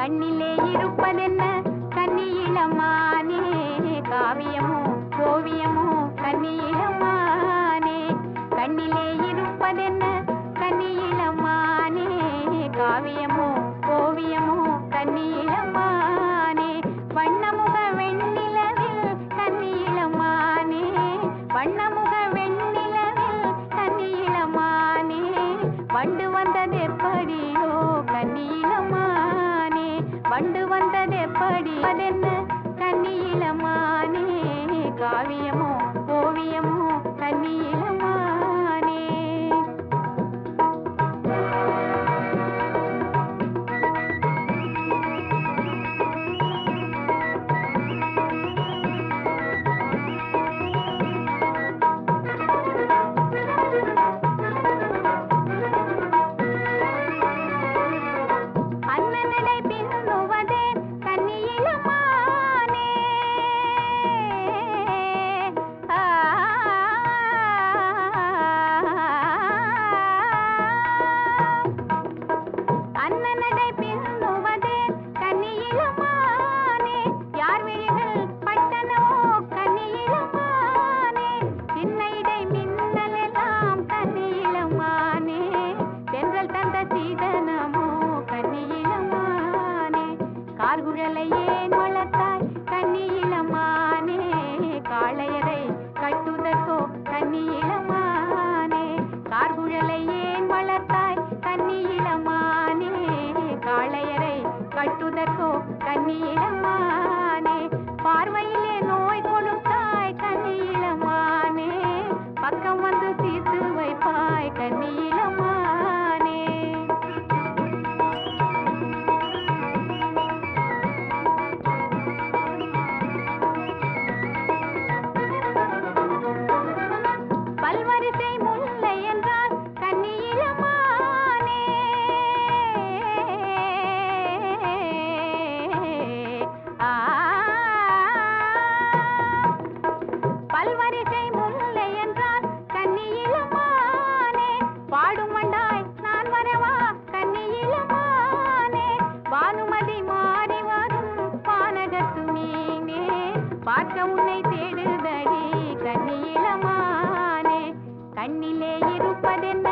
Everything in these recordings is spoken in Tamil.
கண்ணிலே இருப்பதென்ன? கன்னி காவியமோ ஓவியமோ கன்னி கண்ணிலே இருப்பதென்ன? கன்னி காவியமோ வண்டு வந்தது எப்படி? அதென்ன? கன்னி மானே காவியமோ கார்குழலை ஏன் வளர்த்தாய் கன்னியிளமானே காளையரை கட்டுதற்கோ கன்னியிளமானே கார்குழலை ஏன் வளர்த்தாய் கன்னியிளமானே காளையரை கட்டுதற்கோ பார்க்க உன்னை தேடுதடி கண்ணிளமானே கண்ணிலே இருப்பதென்ன?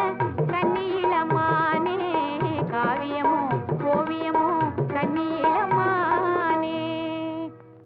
கண்ணிளமானே காவியமோ ஓவியமோ